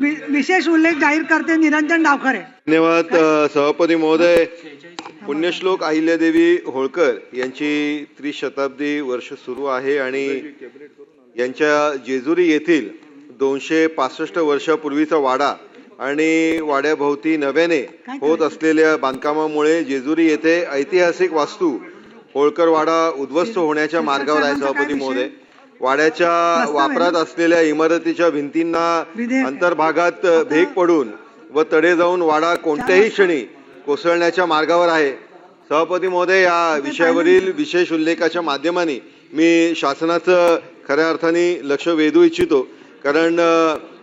विशेष उल्लेख जाहीर करते निरंजन डावखरे. धन्यवाद सभापती महोदय. पुण्यश्लोक अहिल्यादेवी होळकर यांची त्रिशताब्दी वर्ष सुरू आहे आणि यांच्या जेजुरी येथील दोनशे पासष्ट वर्षापूर्वीचा वाडा आणि वाड्याभोवती नव्याने होत असलेल्या बांधकामामुळे जेजुरी येथे ऐतिहासिक वास्तू होळकर वाडा उद्ध्वस्त होण्याच्या मार्गावर आहे सभापती महोदय. वाड्याच्या वापरात असलेल्या इमारतीच्या भिंतींना अंतर्भागात भेग पडून व तडे जाऊन वाडा कोणत्याही क्षणी कोसळण्याच्या मार्गावर आहे. सभापती महोदय या विषयावरील विशेष उल्लेखाच्या माध्यमाने मी शासनाचं खऱ्या अर्थाने लक्ष वेधू इच्छितो. कारण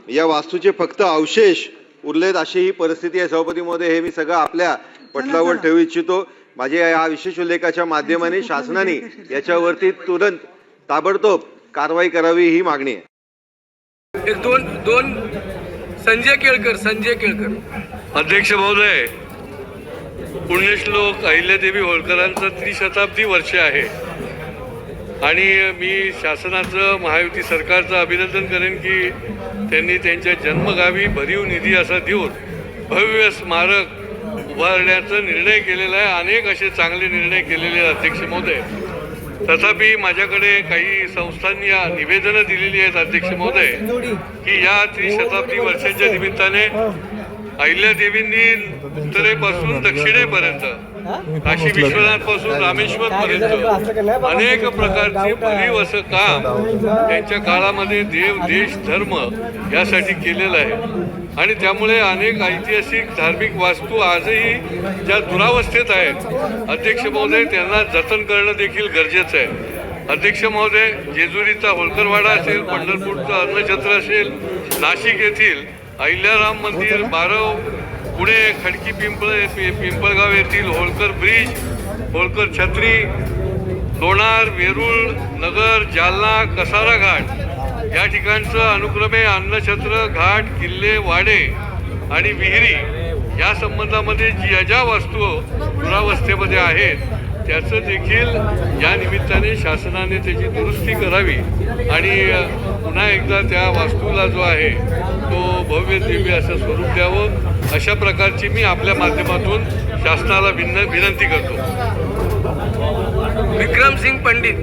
या वास्तूचे फक्त अवशेष उरलेत अशी ही परिस्थिती आहे. सभापती महोदय हे मी सगळं आपल्या पटलावर ठेवू इच्छितो. माझ्या या विशेष उल्लेखाच्या माध्यमाने शासनाने याच्यावरती तुरंत ताबडतोब कारवाई करावी ही मागणी आहे. एक दोन दोन संजय केळकर संजय केळकर. अध्यक्ष महोदय पुण्यश्लोक अहिल्यादेवी होळकरांचं त्रिशताब्दी वर्ष आहे. आणि मी शासनाचं महायुती सरकारचं अभिनंदन करेन की त्यांनी त्यांच्या जन्मगावी भरीव निधी असा देऊन भव्य स्मारक उभारण्याचा निर्णय केलेला आहे. अनेक असे चांगले निर्णय केलेले अध्यक्ष महोदय. तथापि माझ्याकडे काही संस्थांनी या निवेदनं दिलेली आहेत अध्यक्ष महोदय की या त्रिशताब्दी वर्षाच्या निमित्ताने अहिल्यादेवींनी उत्तरेपासून दक्षिणेपर्यंत काशी विश्वनाथपासून रामेश्वर पर्यंत अनेक प्रकारचे भरीव असं काम त्यांच्या काळामध्ये देव देश धर्म यासाठी केलेलं आहे. आणि त्यामुळे अनेक ऐतिहासिक धार्मिक वास्तू आजही ज्या दुरावस्थेत आहेत अध्यक्ष महोदय त्यांना जतन करणं देखील गरजेचं आहे. अध्यक्ष महोदय जेजुरीचा होळकरवाडा असेल पंढरपूरचं अन्नछत्र असेल नाशिक येथील अहिल्याराम मंदिर बारव पुणे खडकी पिंपळ पिंपळगाव येथील होळकर ब्रिज होळकर छत्री लोणार वेरूळ नगर जालना कसारा घाट या ठिकाणचं अनुक्रमे अन्नछत्र घाट किल्ले वाडे आणि विहिरी या संबंधामध्ये ज्या ज्या वस्तू दुरावस्थेमध्ये आहेत त्याचं देखील या निमित्ताने शासनाने त्याची दुरुस्ती करावी. आणि पुन्हा एकदा त्या वास्तूला जो आहे तो भव्य दिव्य असं स्वरूप द्यावं. अशा प्रकारची मी आपल्या माध्यमातून शासनाला भिन्न विनंती करतो. विक्रम सिंग पंडित.